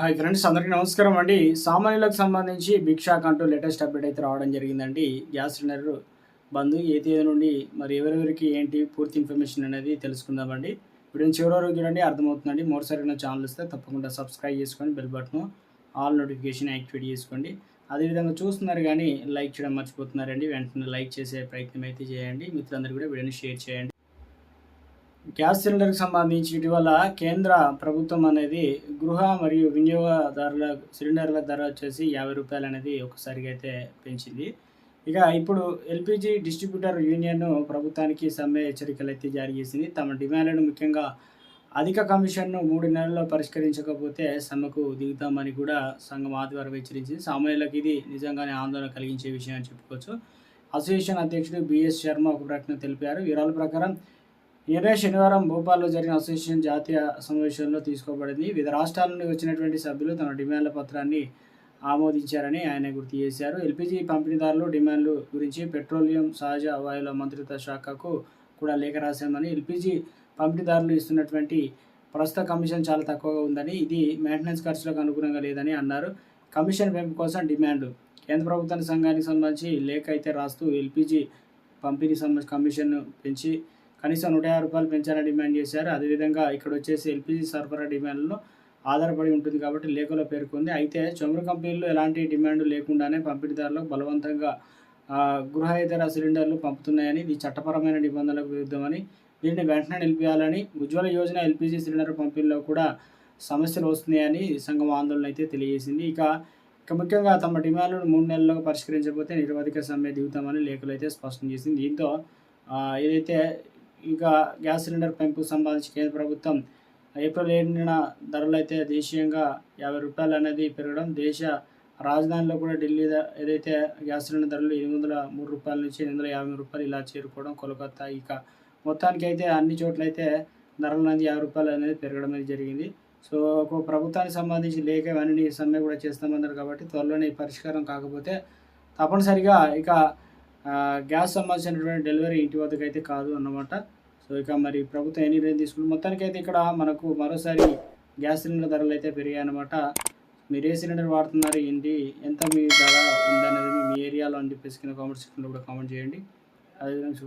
Hi friends అందరికీ నమస్కారం అండి. సామాన్యులకు సంబంధించి బిగ్ షాక్ అంటూ లేటెస్ట్ అప్డేట్ అయితే రావడం జరిగిందండి. గ్యాస్ సిలిండర్ బంద్ ఏ తేదీ నుండి మరి ఎవరెవరికి ఏంటి పూర్తి ఇన్ఫర్మేషన్ అనేది తెలుసుకుందామండి. వీడియో చివరి వరకు చూడండి అర్థమవుతుందండి. మరోసారి నా ఛానల్ ఇస్తే తప్పకుండా సబ్స్క్రైబ్ చేసుకొని bell button all notification activate చేసుకోండి. అదేవిధంగా చూస్తున్నారు కానీ లైక్ చేయడం మర్చిపోతున్నారండి. వెంటనే లైక్ చేసే ప్రయత్నం అయితే చేయండి. మిత్రులందరూ కూడా వీడియోని షేర్ చేయండి. గ్యాస్ సిలిండర్కి సంబంధించి ఇటీవల కేంద్ర ప్రభుత్వం అనేది గృహ మరియు వినియోగదారుల సిలిండర్ల ధర వచ్చేసి యాభై రూపాయలు అనేది ఒకసారిగా అయితే పెంచింది. ఇక ఇప్పుడు ఎల్పిజి డిస్ట్రిబ్యూటర్ యూనియన్ ప్రభుత్వానికి సమ్మె హెచ్చరికలు అయితే జారీ చేసింది. తమ డిమాండ్లను ముఖ్యంగా అధిక కమిషన్ను మూడు నెలల్లో పరిష్కరించకపోతే సమ్మెకు దిగుతామని కూడా సంఘం ఆదివారం హెచ్చరించింది. సామాన్యులకు ఇది నిజంగానే ఆందోళన కలిగించే విషయం అని చెప్పుకోవచ్చు. అసోసియేషన్ అధ్యక్షుడు బిఎస్ శర్మ ఒక ప్రకటన తెలిపారు. వివరాల ప్రకారం ఇదే శనివారం భోపాల్లో జరిగిన అసోసియేషన్ జాతీయ సమావేశంలో తీసుకోబడింది. వివిధ రాష్ట్రాల నుండి వచ్చినటువంటి సభ్యులు తమ డిమాండ్ల పత్రాన్ని ఆమోదించారని ఆయన గుర్తు చేశారు. ఎల్పిజి పంపిణీదారులు డిమాండ్లు గురించి పెట్రోలియం సహజ వాయువుల మంత్రిత్వ శాఖకు కూడా లేఖ రాశామని ఎల్పిజి పంపిణీదారులు ఇస్తున్నటువంటి ప్రస్తుత కమిషన్ చాలా తక్కువగా ఉందని ఇది మెయింటెనెన్స్ ఖర్చులకు అనుగుణంగా లేదని అన్నారు. కమిషన్ పెంపు కోసం డిమాండ్ కేంద్ర ప్రభుత్వ సంఘానికి సంబంధించి లేఖ అయితే రాస్తూ ఎల్పిజి పంపిణీ సంబంధించి కమిషన్ పెంచి కనీసం నూట యాభై రూపాయలు పెంచాలని డిమాండ్ చేశారు. అదేవిధంగా ఇక్కడ వచ్చేసి ఎల్పిజి సరఫరా డిమాండ్లో ఆధారపడి ఉంటుంది కాబట్టి లేఖలో పేర్కొంది. అయితే చమురు కంపెనీలు ఎలాంటి డిమాండ్ లేకుండానే పంపిణీదారులకు బలవంతంగా గృహేతర సిలిండర్లు పంపుతున్నాయని ఇది చట్టపరమైన నిబంధనలకు విరుద్ధమని దీన్ని వెంటనే నిలిపేయాలని ఉజ్వల యోజన ఎల్పిజి సిలిండర్ పంపిణీలో కూడా సమస్యలు వస్తున్నాయని సంఘం ఆందోళన అయితే తెలియజేసింది. ఇక ఇక ముఖ్యంగా తమ డిమాండ్లను మూడు నెలల్లో పరిష్కరించకపోతే నిరవధిక సమ్మె దిగుతామని లేఖలు అయితే స్పష్టం చేసింది. దీంతో ఏదైతే ఇంకా గ్యాస్ సిలిండర్ పెంపు సంబంధించి కేంద్ర ప్రభుత్వం ఏప్రిల్ ఏడున ధరలు అయితే దేశీయంగా యాభై రూపాయలు అనేది పెరగడం దేశ రాజధానిలో కూడా ఢిల్లీ ఏదైతే గ్యాస్ సిలిండర్ ధరలు ఎనిమిది వందల మూడు రూపాయల నుంచి ఎనిమిది వందల యాభై రూపాయలు ఇలా చేరుకోవడం కోలకత్తా ఇక. మొత్తానికి అయితే అన్ని చోట్ల అయితే ధరలు అనేది యాభై రూపాయలు అనేది పెరగడం అనేది జరిగింది. సో ఒక ప్రభుత్వానికి సంబంధించి లేక ఇవన్నీ సమ్మె కూడా చేస్తామన్నారు కాబట్టి త్వరలోనే పరిష్కారం కాకపోతే తప్పనిసరిగా ఇక గ్యాస్ సంబంధించినటువంటి డెలివరీ ఇంటి వద్దకు అయితే కాదు అన్నమాట. సో ఇక మరి ప్రభుత్వం ఎన్ని నిర్ణయం తీసుకుంటుంది. మొత్తానికి అయితే ఇక్కడ మనకు మరోసారి గ్యాస్ సిలిండర్ ధరలు అయితే పెరిగాయి అనమాట మీరు ఏ సిలిండర్ వాడుతున్నారు ఏంటి? ఎంత మీ ధర ఉందనేది మీ ఏరియాలో అని చెప్పేసి కింద కామెంట్ సెక్షన్లో కూడా కామెంట్ చేయండి. అదేవిధంగా